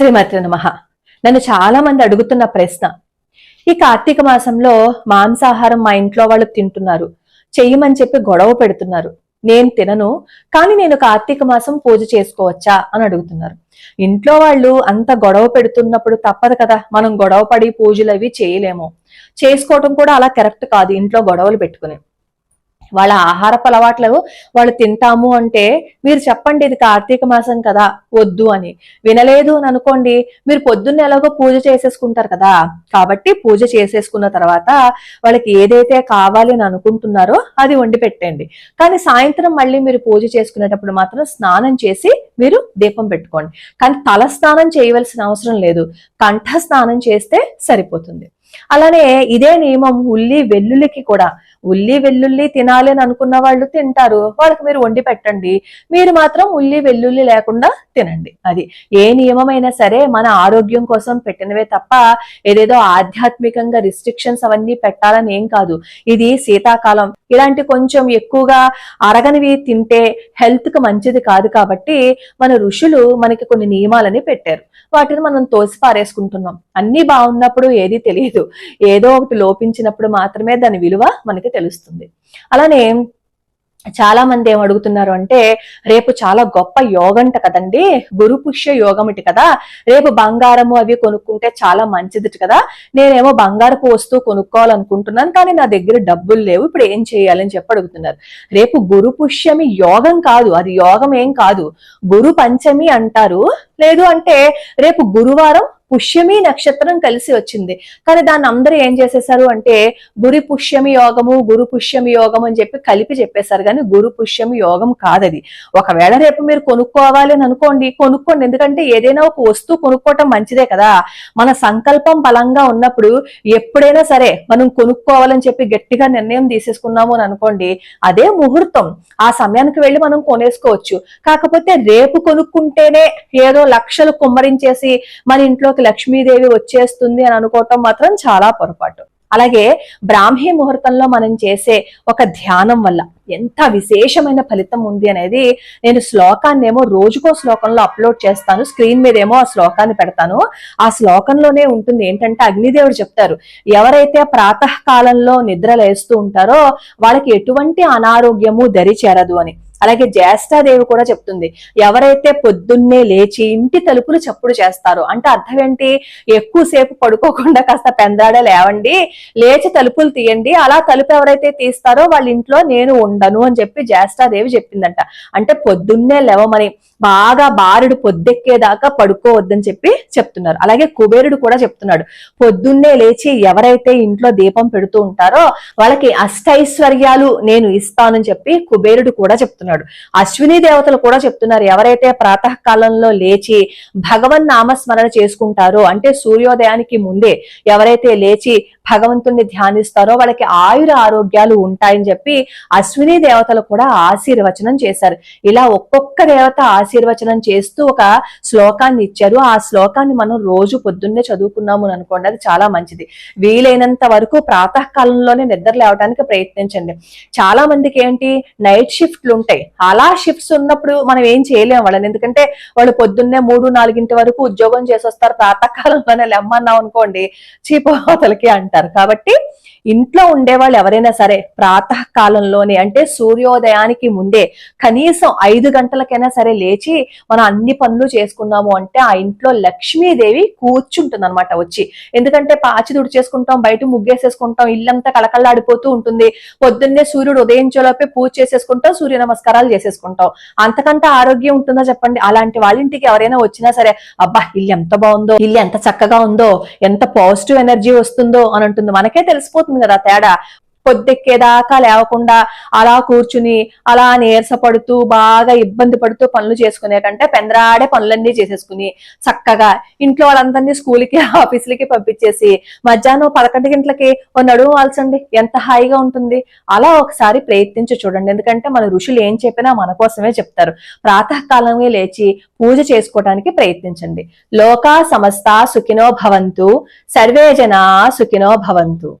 శ్రీమతి నమ. నన్ను చాలా మంది అడుగుతున్న ప్రశ్న. ఈ కార్తీక మాసంలో మాంసాహారం మా ఇంట్లో వాళ్ళు తింటున్నారు. చెయ్యమని చెప్పి గొడవ పెడుతున్నారు. నేను తినను కానీ నేను కార్తీక మాసం పూజ చేసుకోవచ్చా అని అడుగుతున్నారు. ఇంట్లో వాళ్ళు అంత గొడవ పెడుతున్నప్పుడు తప్పదు కదా మనం గొడవ పడి పూజలు అవి చేయలేము. చేసుకోవటం కూడా అలా కరెక్ట్ కాదు ఇంట్లో గొడవలు పెట్టుకుని. వాళ్ళ ఆహారపు అలవాట్లు వాళ్ళు తింటాము అంటే మీరు చెప్పండి ఇది కార్తీక మాసం కదా వద్దు అని. వినలేదు అని అనుకోండి మీరు పొద్దున్న ఎలాగో పూజ చేసేసుకుంటారు కదా. కాబట్టి పూజ చేసేసుకున్న తర్వాత వాళ్ళకి ఏదైతే కావాలి అని అనుకుంటున్నారో అది వండి పెట్టండి. కానీ సాయంత్రం మళ్ళీ మీరు పూజ చేసుకునేటప్పుడు మాత్రం స్నానం చేసి మీరు దీపం పెట్టుకోండి. కానీ తల స్నానం చేయవలసిన అవసరం లేదు. కంఠ స్నానం చేస్తే సరిపోతుంది. అలానే ఇదే నియమం ఉల్లి వెల్లుల్లికి కూడా. ఉల్లి వెల్లుల్లి తినాలి అని అనుకున్న వాళ్ళు తింటారు. వాళ్ళకి మీరు వండి పెట్టండి. మీరు మాత్రం ఉల్లి వెల్లుల్లి లేకుండా తినండి. అది ఏ నియమమైనా సరే మన ఆరోగ్యం కోసం పెట్టినవే తప్ప ఏదేదో ఆధ్యాత్మికంగా రిస్ట్రిక్షన్స్ అవన్నీ పెట్టాలని ఏం కాదు. ఇది శీతాకాలం. ఇలాంటి కొంచెం ఎక్కువగా అరగనివి తింటే హెల్త్కి మంచిది కాదు కాబట్టి మన ఋషులు మనకి కొన్ని నియమాలని పెట్టారు. వాటిని మనం తోసి పారేసుకుంటున్నాం అన్ని బాగున్నప్పుడు ఏది తెలియదు. ఏదో ఒకటి లోపించినప్పుడు మాత్రమే దాని విలువ మనకి తెలుస్తుంది. అలానే చాలా మంది ఏం అడుగుతున్నారు అంటే రేపు చాలా గొప్ప యోగంట కదండి గురు పుష్య యోగమిటి కదా రేపు బంగారము అవి కొనుక్కుంటే చాలా మంచిది కదా నేనేమో బంగారపు వస్తువు కొనుక్కోవాలనుకుంటున్నాను కానీ నా దగ్గర డబ్బులు లేవు ఇప్పుడు ఏం చేయాలని చెప్పి అడుగుతున్నారు. రేపు గురు పుష్యమి యోగం కాదు అది యోగం ఏం కాదు. గురు పంచమి అంటారు లేదు అంటే రేపు గురువారం పుష్యమి నక్షత్రం కలిసి వచ్చింది. కానీ దాన్ని అందరూ ఏం చేసేసారు అంటే గురి పుష్యమి యోగము గురు పుష్యమి యోగం అని చెప్పి కలిపి చెప్పేశారు. కానీ గురు పుష్యమి యోగం కాదది. ఒకవేళ రేపు మీరు కొనుక్కోవాలి అని అనుకోండి కొనుక్కోండి. ఎందుకంటే ఏదైనా ఒక వస్తువు కొనుక్కోవటం మంచిదే కదా. మన సంకల్పం బలంగా ఉన్నప్పుడు ఎప్పుడైనా సరే మనం కొనుక్కోవాలని చెప్పి గట్టిగా నిర్ణయం తీసేసుకున్నాము అని అనుకోండి అదే ముహూర్తం. ఆ సమయానికి వెళ్ళి మనం కొనేసుకోవచ్చు. కాకపోతే రేపు కొనుక్కుంటేనే ఏదో లక్షలు కుమ్మరించేసి మన ఇంట్లోకి లక్ష్మీదేవి వచ్చేస్తుంది అని అనుకోవటం మాత్రం చాలా పొరపాటు. అలాగే బ్రాహ్మీ ముహూర్తంలో మనం చేసే ఒక ధ్యానం వల్ల ఎంత విశేషమైన ఫలితం ఉంది అనేది నేను శ్లోకాన్ని ఏమో రోజుకో శ్లోకంలో అప్లోడ్ చేస్తాను స్క్రీన్ మీద ఏమో ఆ శ్లోకాన్ని పెడతాను. ఆ శ్లోకంలోనే ఉంటుంది ఏంటంటే అగ్నిదేవుడు చెప్తారు ఎవరైతే ప్రాతకాలంలో కాలంలో నిద్ర లేస్తూ ఉంటారో వాళ్ళకి ఎటువంటి అనారోగ్యము దరి చేరదు అని. అలాగే జ్యేష్ఠాదేవి కూడా చెప్తుంది ఎవరైతే పొద్దున్నే లేచి ఇంటి తలుపులు చప్పుడు చేస్తారో అంటే అర్థం ఏంటి? ఎక్కువసేపు పడుకోకుండా కాస్త పెందాడే లేవండి లేచి తలుపులు తీయండి అలా తలుపు ఎవరైతే తీస్తారో వాళ్ళ ఇంట్లో నేను ఉండను అని చెప్పి జ్యేష్ఠాదేవి చెప్పిందంట. అంటే పొద్దున్నే లేవమని బాగా బారుడు పొద్దెక్కేదాకా పడుకోవద్దని చెప్పి చెప్తున్నారు. అలాగే కుబేరుడు కూడా చెప్తున్నాడు పొద్దున్నే లేచి ఎవరైతే ఇంట్లో దీపం పెడుతూ ఉంటారో వాళ్ళకి అష్టైశ్వర్యాలు నేను ఇస్తానని చెప్పి కుబేరుడు కూడా చెప్తున్నాడు. అశ్విని దేవతలు కూడా చెప్తున్నారు ఎవరైతే ప్రాతకాలంలో లేచి భగవన్ నామస్మరణ చేసుకుంటారో అంటే సూర్యోదయానికి ముందే ఎవరైతే లేచి భగవంతుణ్ణి ధ్యానిస్తారో వాళ్ళకి ఆయుర ఆరోగ్యాలు ఉంటాయని చెప్పి అశ్విని దేవతలు కూడా ఆశీర్వచనం చేశారు. ఇలా ఒక్కొక్క దేవత ఆశీర్వచనం చేస్తూ ఒక శ్లోకాన్ని ఇచ్చారు. ఆ శ్లోకాన్ని మనం రోజు పొద్దున్నే చదువుకున్నాము అనుకోండి అది చాలా మంచిది. వీలైనంత వరకు ప్రాతకాలంలోనే నిద్ర లేవడానికి ప్రయత్నించండి. చాలా మందికి ఏంటి నైట్ షిఫ్ట్లు ఉంటాయి. అలా షిఫ్ట్స్ ఉన్నప్పుడు మనం ఏం చేయలేము వాళ్ళని. ఎందుకంటే వాళ్ళు పొద్దున్నే మూడు నాలుగింటి వరకు ఉద్యోగం చేసి వస్తారు ప్రాతకాలంలోనే లెమ్మన్నాం అనుకోండి చీపోతలకి అంటారు. కాబట్టి ఇంట్లో ఉండేవాళ్ళు ఎవరైనా సరే ప్రాతకాలంలోనే అంటే సూర్యోదయానికి ముందే కనీసం ఐదు గంటలకైనా సరే లేచి మనం అన్ని పనులు చేసుకున్నాము అంటే ఆ ఇంట్లో లక్ష్మీదేవి కూర్చుంటుంది అనమాట వచ్చి. ఎందుకంటే పాచి చేసుకుంటాం బయట ముగ్గేసేసుకుంటాం ఇల్లంతా కళకళలాడిపోతూ ఉంటుంది. పొద్దున్నే సూర్యుడు ఉదయించేలోపే పూజ చేసేసుకుంటాం సూర్య నమస్కారాలు చేసేసుకుంటాం. అంతకంటే ఆరోగ్యం ఉంటుందో చెప్పండి? అలాంటి వాళ్ళ ఇంటికి ఎవరైనా వచ్చినా సరే అబ్బా ఇల్లు ఎంత బాగుందో ఇల్లు ఎంత చక్కగా ఉందో ఎంత పాజిటివ్ ఎనర్జీ వస్తుందో అని ఉంటుంది మనకే తెలిసిపోతుంది కదా తేడా. పొద్దెక్కేదాకా లేవకుండా అలా కూర్చుని అలా నీరసపడుతూ బాగా ఇబ్బంది పడుతూ పనులు చేసుకునే కంటే పెందరాడే పనులన్నీ చేసేసుకుని చక్కగా ఇంట్లో వాళ్ళందరినీ స్కూల్కి ఆఫీసులకి పంపించేసి మధ్యాహ్నం పదకొండు గంటలకి ఓ నడుము వాల్చండి ఎంత హాయిగా ఉంటుంది. అలా ఒకసారి ప్రయత్నించి చూడండి. ఎందుకంటే మన ఋషులు ఏం చెప్పినా మన కోసమే చెప్తారు. ప్రాతకాలమే లేచి పూజ చేసుకోవడానికి ప్రయత్నించండి. లోకా సమస్త సుఖినో భవంతు సర్వేజన సుఖినో భవంతు.